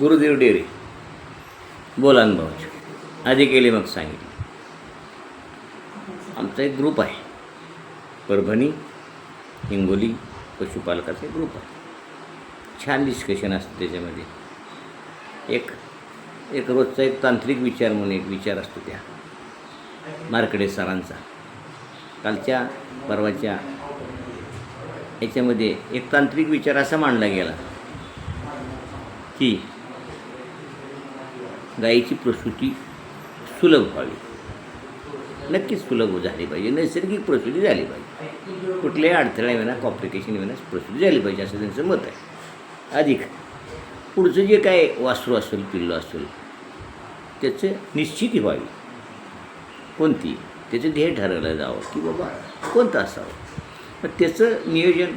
Gurudev dairy बोला अनुभवाचे आधी केले मग सांगितले. आमचा एक ग्रुप आहे. परभणी हिंगोली पशुपालकाचा एक ग्रुप आहे. छान डिस्कशन असतं त्याच्यामध्ये. एक एक रोजचा एक तांत्रिक विचार म्हणून एक विचार असतो त्या. मार्कडे सरांचा. कालच्या परवाच्या याच्यामध्ये एक तांत्रिक विचार असा मांडला गेला. की गायीची प्रसूती सुलभ व्हावी. नक्कीच सुलभ झाली पाहिजे. नैसर्गिक प्रसूती झाली पाहिजे. कुठल्याही अडथळ्या विना कॉम्प्लिकेशन विना प्रसूती झाली पाहिजे असं त्यांचं मत आहे. अधिक पुढचं जे काय वासरू असेल पिल्लं असेल त्याचं निश्चिती व्हावी. कोणती? त्याचं ध्येय ठरवलं जावं की बाबा कोणतं असावं? मग त्याचं नियोजन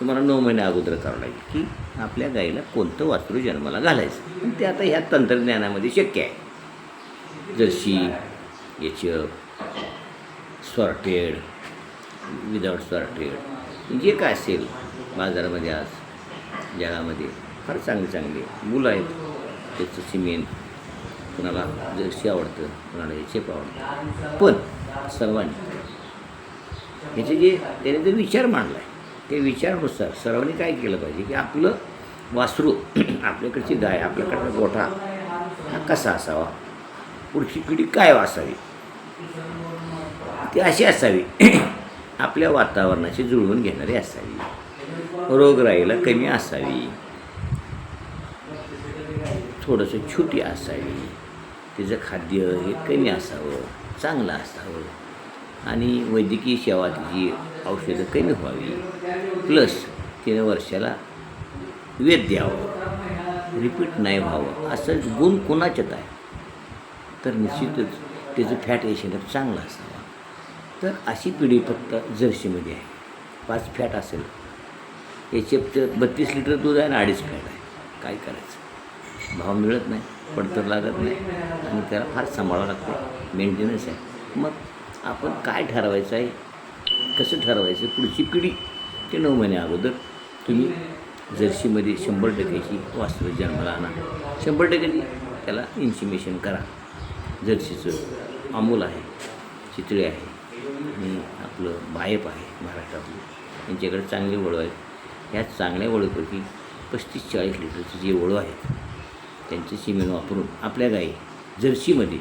तुम्हाला नऊ महिने अगोदर करावं लागेल की आपल्या गाईला कोणतं वासरू जन्माला घालायचं. ते आता ह्या तंत्रज्ञानामध्ये शक्य आहे. जर्सी याचं सॉर्टेड विदाउट सॉर्टेड जे काय असेल बाजारामध्ये आज जगामध्ये फार चांगले चांगले मुलं आहेत. त्याचं सिमेंट कुणाला जर्सी आवडतं कुणाला याचे आवडतं. पण सर्वांनी ह्याचे जे त्याने जो विचार मांडला आहे ते विचारानुसार सर्वांनी काय केलं पाहिजे की आपलं वासरू आपल्याकडची गाय आपल्याकडचा गोठा हा कसा असावा? पुढची पिढी काय असावी ती अशी असावी आपल्या वातावरणाशी जुळवून घेणारी असावी. रोगराईला कमी असावी. थोडंसं छोटी असावी. तिचं खाद्य हे कमी असावं चांगलं असावं. आणि वैद्यकीय सेवा तिची औषधं कमी व्हावी. प्लस तिने वर्षाला वेद द्यावं. रिपीट नाही व्हावं. असं गुण कोणाच्यात आहे? तर निश्चितच त्याचं फॅट एशियन चांगलं असावा. तर अशी पिढी फक्त जर्सीमध्ये आहे. पाच फॅट असेल. याच्यात बत्तीस लिटर दूध आहे आणि अडीच फॅट आहे. काय करायचं? भाव मिळत नाही पडतर लागत नाही. आणि त्याला फार सांभाळावं लागतं. मेंटेनन्स आहे. मग आपण काय ठरवायचं आहे? कसं ठरवायचं? पुढची पिढी ते नऊ महिने अगोदर तुम्ही जर्सीमध्ये शंभर टक्क्याची वास्तविक जन्माला आणा शंभर टक्क्याची त्याला इन्सिमेशन करा. जर्सीचं अमूल आहे चितळे आहे आणि आपलं बायप आहे महाराष्ट्रातलं. यांच्याकडे चांगले वळू आहेत. ह्या चांगल्या वळूपैकी पस्तीस चाळीस लिटरचे जे वळू आहेत त्यांचे सिमेंट वापरून आपल्या गाई जर्सीमध्ये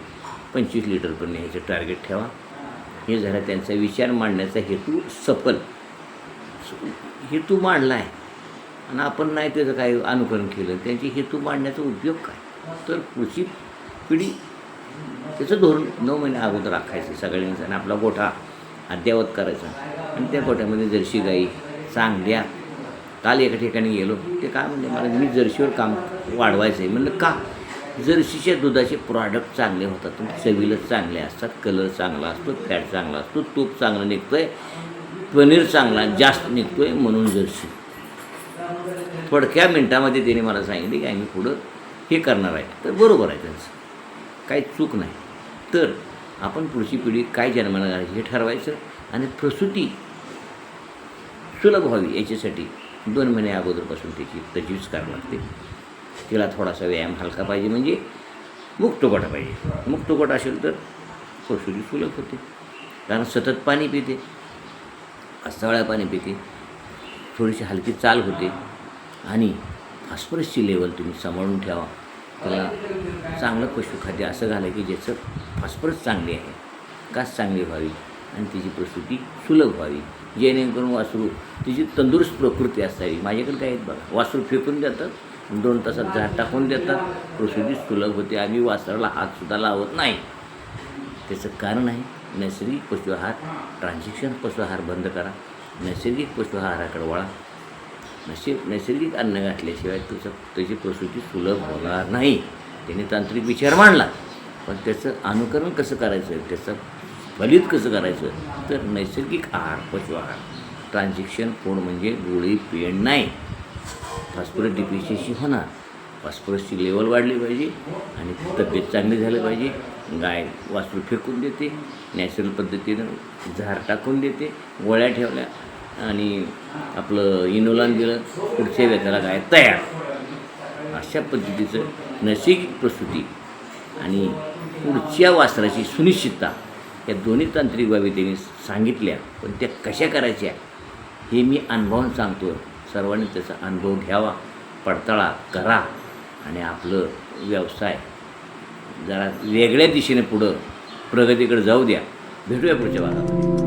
पंचवीस लिटरपर्यंत ह्याचं टार्गेट ठेवा. हे झालं त्यांचा विचार मांडण्याचा हेतू सफल. हेतू मांडला आहे आणि आपण नाही त्याचं काय अनुकरण केलं. त्यांची हेतू मांडण्याचा उपयोग काय? तर पुढची पिढी त्याचं धोरण नऊ महिने अगोदर राखायचं सगळ्यांचं आणि आपला गोठा अद्ययावत करायचा. आणि त्या गोठ्यामध्ये जर्सी गाई चांगल्या काल एका ठिकाणी गेलो. ते काय म्हणले मला मी जर्शीवर काम वाढवायचं आहे म्हणलं का? जर्सीच्या दुधाचे प्रॉडक्ट चांगले होतात चवीलं चवीला चांगले असतात कलर चांगला असतो फॅट चांगला असतो तूप चांगलं निघतो आहे पनीर चांगला जास्त निघतो आहे म्हणून जर्सी थोडक्या मिनटामध्ये त्याने मला सांगितले की आम्ही पुढं हे करणार आहे. तर बरोबर आहे त्यांचं. काही चूक नाही. तर आपण पुढची पिढी काय जन्माला घालायची हे ठरवायचं आणि प्रसूती सुलभ व्हावी याच्यासाठी दोन महिने अगोदरपासून त्याची तजवीज करावी लागते. तिला थोडासा व्यायाम हलका पाहिजे म्हणजे मुक्तगोटा पाहिजे. मुक्तगोटा असेल तर प्रसूती सुलभ होते. कारण सतत पाणी पिते अस्तावळ्या पाणी पिते थोडीशी हलकी चाल होते. आणि फॉस्फरसची लेवल तुम्ही सांभाळून ठेवा. त्याला चांगलं पशुखाद्य असं घालं की ज्याचं फॉस्फरस चांगली आहे कास चांगली व्हावी आणि तिची प्रसूती सुलभ व्हावी. जेणेकरून वासरू तिची तंदुरुस्त प्रकृती असावी. माझ्याकडे काय आहेत बघा वासरू फेकून जातात दोन तासात झाड टाकून देतात. प्रसूती सुलभ होते. आम्ही वासराला हातसुद्धा लावत नाही. त्याचं कारण आहे नैसर्गिक पशु आहार ट्रान्झॅक्शन पशु आहार बंद करा. नैसर्गिक पशु आहाराकडे वळा. नैसे नैसर्गिक अन्न घातल्याशिवाय तुझं त्याची प्रसूती सुलभ होणार नाही. त्याने तांत्रिक विचार मांडला. पण त्याचं अनुकरण कसं करायचं? त्याचं फलित कसं करायचं? तर नैसर्गिक आहार पशु आहार ट्रान्झॅक्शन कोण म्हणजे गोळी पेण नाही. फॉस्फरस डिफिशियन्सी होणार फॉस्फरसची लेवल वाढली पाहिजे आणि तब्येत चांगली झाली पाहिजे. गाय वासरू फेकून देते नॅचरल पद्धतीनं झार टाकून देते गोळ्या ठेवल्या आणि आपलं इनोलान दिलं पुढच्या व्यक्तीला गाय तयार. अशा पद्धतीचं नैसर्गिक प्रसूती आणि पुढच्या वासराची सुनिश्चितता या दोन्ही तांत्रिक बाबी त्यांनी सांगितल्या पण त्या कशा करायच्या हे मी अनुभवून सांगतो सर्वांनी त्याचा अनुभव घ्यावा पडताळा करा आणि आपलं व्यवसाय जरा वेगळ्या दिशेने पुढं प्रगतीकडे जाऊ द्या. भेटूया पुढच्या भागामध्ये.